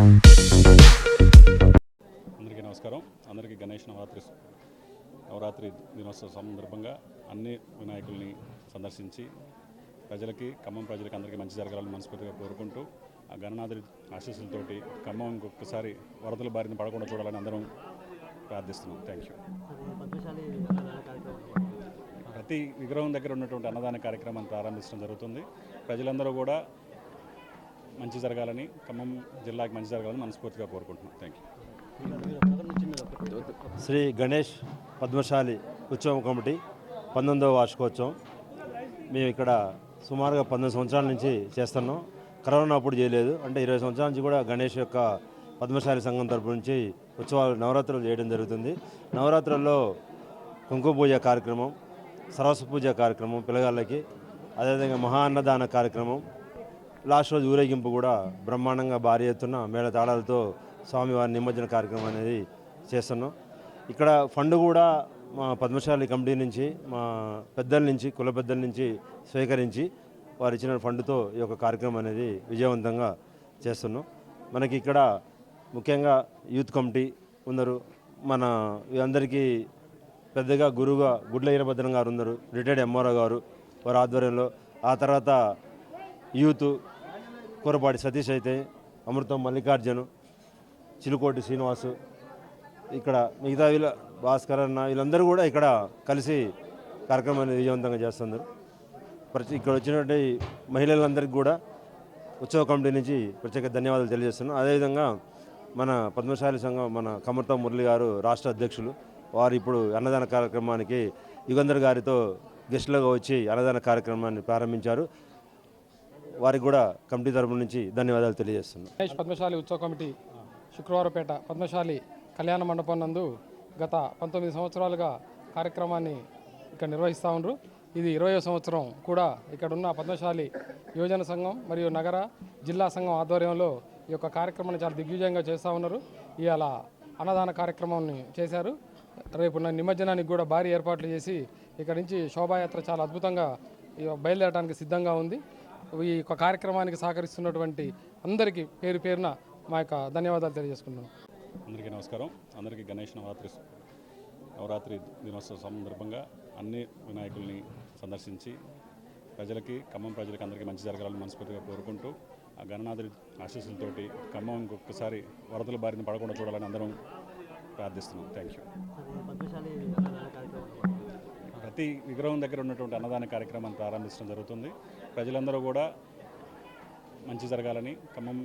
అందరికీ నమస్కారం. అందరికీ గణేష్ నవరాత్రి నవరాత్రి దినోత్సవం సందర్భంగా అన్ని వినాయకుల్ని సందర్శించి ప్రజలకి ఖమ్మం ప్రజలకి అందరికీ మంచి జరగాలని మనస్ఫూర్తిగా కోరుకుంటూ ఆ గణనాథుడి ఆశీస్సులతోటి ఖమ్మం ఇంకొకసారి వరదల బారిన పడకుండా చూడాలని అందరం ప్రార్థిస్తున్నాం. థ్యాంక్ యూ ప్రతి విగ్రహం దగ్గర ఉన్నటువంటి అన్నదాన కార్యక్రమాన్ని ప్రారంభించడం జరుగుతుంది. ప్రజలందరూ కూడా మంచి జరగాలని ఖమ్మం జిల్లాకి మంచి జరగాలని మనస్ఫూర్తిగా కోరుకుంటున్నాం. థ్యాంక్ యూ శ్రీ గణేష్ పద్మశాలి ఉత్సవం కమిటీ పంతొమ్మిదవ వార్షికోత్సవం. మేము ఇక్కడ సుమారుగా పంతొమ్మిది సంవత్సరాల నుంచి చేస్తున్నాం. కరోనా అప్పుడు చేయలేదు. అంటే ఇరవై సంవత్సరాల నుంచి కూడా గణేష్ యొక్క పద్మశాలి సంఘం తరపు నుంచి ఉత్సవాలు నవరాత్రులు చేయడం జరుగుతుంది. నవరాత్రుల్లో కుంకుమ పూజ కార్యక్రమం సరస్వ పూజ కార్యక్రమం పిల్లగాళ్ళకి అదేవిధంగా మహా అన్నదాన కార్యక్రమం లాస్ట్ రోజు ఊరేగింపు కూడా బ్రహ్మాండంగా భారీ ఎత్తున మేళ తాళాలతో స్వామివారి నిమజ్జన కార్యక్రమం అనేది చేస్తున్నాం. ఇక్కడ ఫండ్ కూడా మా పద్మశాలి కమిటీ నుంచి మా పెద్దల నుంచి కుల పెద్దల నుంచి స్వీకరించి వారు ఇచ్చిన ఫండ్తో ఈ యొక్క కార్యక్రమం అనేది విజయవంతంగా చేస్తున్నాం. మనకి ఇక్కడ ముఖ్యంగా యూత్ కమిటీ ఉన్నారు. మన అందరికీ పెద్దగా గురువుగా గుడ్ల ఈరభద్రం గారు ఉన్నారు. రిటైర్డ్ ఎంఆర్ఓ గారు వారి ఆధ్వర్యంలో. ఆ తర్వాత యూత్ కూరపాటి సతీష్ అయితే అమృతం మల్లికార్జును చిలుకోటి శ్రీనివాసు ఇక్కడ మిగతా వీళ్ళ భాస్కర్ అన్న వీళ్ళందరూ కూడా ఇక్కడ కలిసి కార్యక్రమాన్ని విజయవంతంగా చేస్తున్నారు. ప్రతి ఇక్కడ వచ్చినటువంటి మహిళలందరికీ కూడా ఉత్సవ కమిటీ నుంచి ప్రత్యేక ధన్యవాదాలు తెలియజేస్తున్నాను. అదేవిధంగా మన పద్మశాలి సంఘం మన కమర్త మురళి గారు రాష్ట్ర అధ్యక్షులు వారు ఇప్పుడు అన్నదాన కార్యక్రమానికి యుగంధర్ గారితో గెస్టులుగా వచ్చి అన్నదాన కార్యక్రమాన్ని ప్రారంభించారు. వారికి కూడా కమిటీ తరపు నుంచి ధన్యవాదాలు తెలియజేస్తున్నాం. గణేష్ పద్మశాలి ఉత్సవ కమిటీ శుక్రవారపేట పద్మశాలి కళ్యాణ మండపం నందు గత పంతొమ్మిది సంవత్సరాలుగా కార్యక్రమాన్ని ఇక్కడ నిర్వహిస్తూ ఉన్నారు ఇది ఇరవయో సంవత్సరం కూడా ఇక్కడ ఉన్న పద్మశాలి యువజన సంఘం మరియు నగర జిల్లా సంఘం ఆధ్వర్యంలో ఈ యొక్క కార్యక్రమాన్ని చాలా దిగ్విజయంగా చేస్తూ ఉన్నారు. ఇవాళ అన్నదాన కార్యక్రమాన్ని చేశారు. రేపు నిమజ్జనానికి కూడా భారీ ఏర్పాట్లు చేసి ఇక్కడ నుంచి శోభాయాత్ర చాలా అద్భుతంగా బయలుదేరడానికి సిద్ధంగా ఉంది. ఈ యొక్క కార్యక్రమానికి సహకరిస్తున్నటువంటి అందరికీ పేరు పేరున మా యొక్క ధన్యవాదాలు తెలియజేసుకుంటున్నాను. అందరికీ నమస్కారం. అందరికీ గణేష్ నవరాత్రి నవరాత్రి దినోత్సవ సందర్భంగా అన్ని వినాయకుల్ని సందర్శించి ప్రజలకి ఖమ్మం ప్రజలకి అందరికీ మంచి జరగాలని మనస్ఫూర్తిగా కోరుకుంటూ ఆ గణనాథుడి ఆశీస్సులతోటి ఖమ్మం ఇంకొకసారి వరదల బారిన పడకుండా చూడాలని అందరం ప్రార్థిస్తున్నాం. థ్యాంక్ యూ ప్రతి విగ్రహం దగ్గర ఉన్నటువంటి అన్నదాన కార్యక్రమాన్ని ప్రారంభించడం జరుగుతుంది. ప్రజలందరూ కూడా మంచి జరగాలని ఖమ్మం